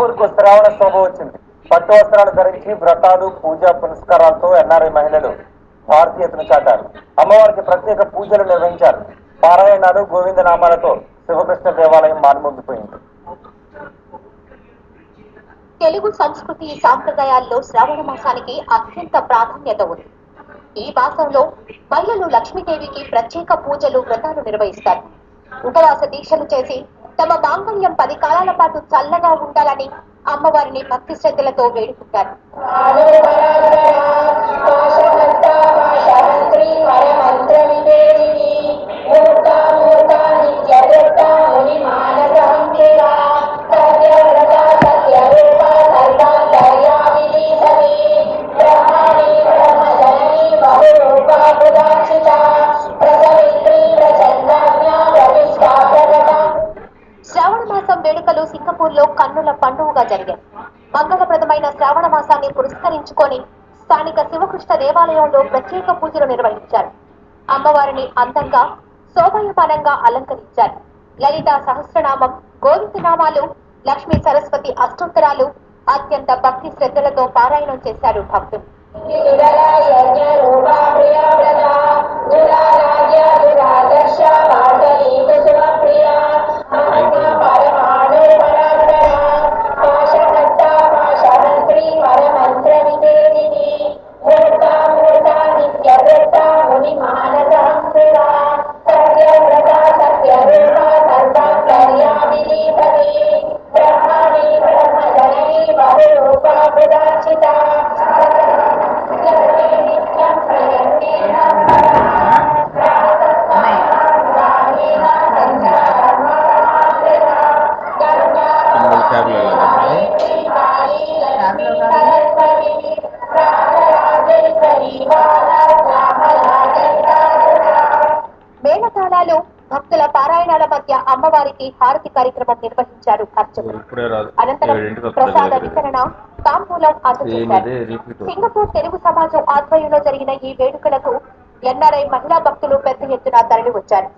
సింగపూర్కు శ్రావణ శోభ వచ్చింది. పట్టు వస్త్రాలు ధరించి వ్రతాలు పూజా పునస్కారాలతో ఎన్ఆర్ఐ మహిళలు భారతీయతను చాటారు. అమ్మవారికి ప్రత్యేక పూజలు నిర్వహించారు. పారాయణాలు గోవింద నామాలతో శివకృష్ణ దేవాలయం మారుమోగిపోయింది. తెలుగు సంస్కృతి సాంప్రదాయాల్లో శ్రావణ మాసానికి అత్యంత ప్రాధాన్యత ఉంది. ఈ మాసంలో మహిళలు లక్ష్మీదేవికి ప్రత్యేక పూజలు వ్రతాలు నిర్వహిస్తారు. ఉపవాస దీక్షలు చేసి తమ మాంగళ్యం పది కాలాల పాటు చల్లగా ఉండాలని అమ్మవారిని భక్తి శ్రద్ధలతో వేడుకుంటారు. శ్రావణ మాసం వేడుకలు సింగపూర్లో కన్నుల పండుగగా జరిగాయి. మంగళప్రదమైన శ్రావణ మాసాన్ని పురస్కరించుకొని స్థానిక శివకృష్ణ దేవాలయంలో ప్రత్యేక పూజలు నిర్వహించారు. అమ్మవారిని అందంగా శోభాయమానంగా అలంకరించారు. లలిత సహస్రనామం గోవిందనామాలు లక్ష్మీ సరస్వతి అష్టోత్తరాలు అత్యంత భక్తి శ్రద్ధలతో పారాయణం చేశారు భక్తులు. వెళ్ళాలి మేళతాళాలు భక్తుల పారాయణాల మధ్య అమ్మవారికి హారతి కార్యక్రమం నిర్వహించారు అర్చకులు. అనంతరం ప్రసాద. వితరణ తాంబూలం అందజేశారు సింగపూర్ తెలుగు సమాజం ఆధ్వర్యంలో జరిగిన ఈ వేడుకలకు ఎన్ఆర్ఐ మహిళా భక్తులు పెద్ద ఎత్తున తరలి వచ్చారు